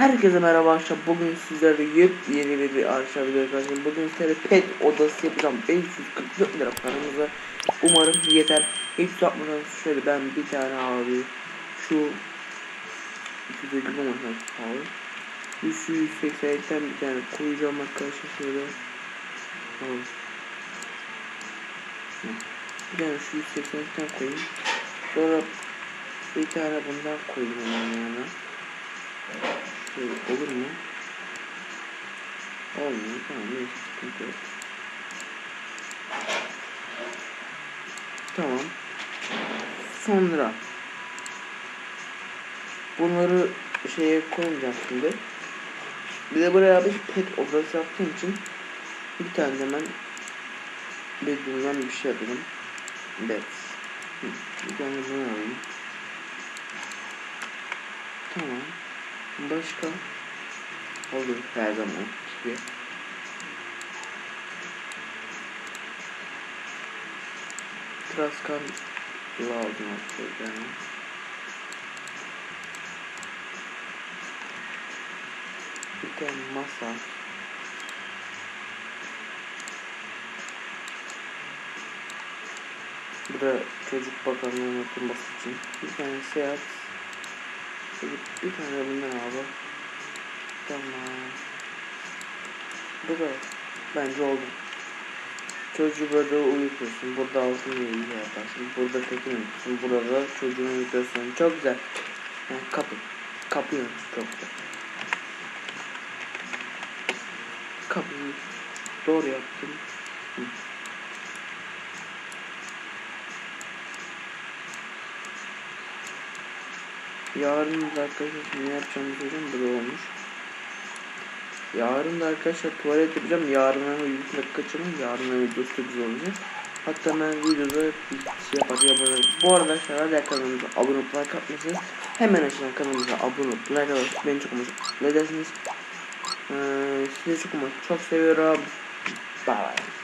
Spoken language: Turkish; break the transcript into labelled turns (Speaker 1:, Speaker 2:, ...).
Speaker 1: Herkese merhaba arkadaşlar. Bugün sizlerle yepyeni bir, arkadaşlar video. Bugün sizlere pet odası yapacağım. 544 lira paramız var. Umarım yeter. Hiç yapmadan şöyle ben bir tane abi şu 250 olmasın pahalı. 180'den bir tane koyacağım arkadaşlar şöyle. Tamam. Bir tane şu 180'den koyayım. Sonra bir tane bundan koyayım onun. Şöyle olur mu? Olmuyor. Tamam neyse sıkıntı yok. Tamam. Sonra bunları şeye koyacağım şimdi. Bir de buraya bir pet odası yaptığım için bir tane de hemen bedroom'dan bir şey yapalım. Bed. Hı, Bir tane bunu alayım. Tamam. Başka? Olur her zaman gibi. Traskan lazım artık yani. Bir tane masa. Bu da çocuk bakanlığına oturması için. Bir tane seyahat. Bir, bir tane bundan alalım. Tamam. Bu da bence oldu. Çocuğu burada uyutuyorsun. Burada altın iyi yaparsın. Burada tekin uyutuyorsun. Burada çocuğunu uyutuyorsun. Çok güzel. Yani kapı. Kapıyor. Çok güzel. Kapıyı doğru yaptım. Hı. Yarın da arkadaşlar ne yapacağımı söyleyeyim. Bu da olmuş. Yarın da arkadaşlar tuvalet yapacağım. Yarın 100 dakika kaçırın. Yarın videosu da güzel olacak. Hatta ben videoda şey yapacağım. Bu arada arkadaşlar kanalımıza abone olup like atmışsınız. Hemen aşağıdan kanalımıza abone olup like atın. Beni çok amaçlı. Ne dersiniz? Ee, sizi çok. Çok seviyorum. Bye bye.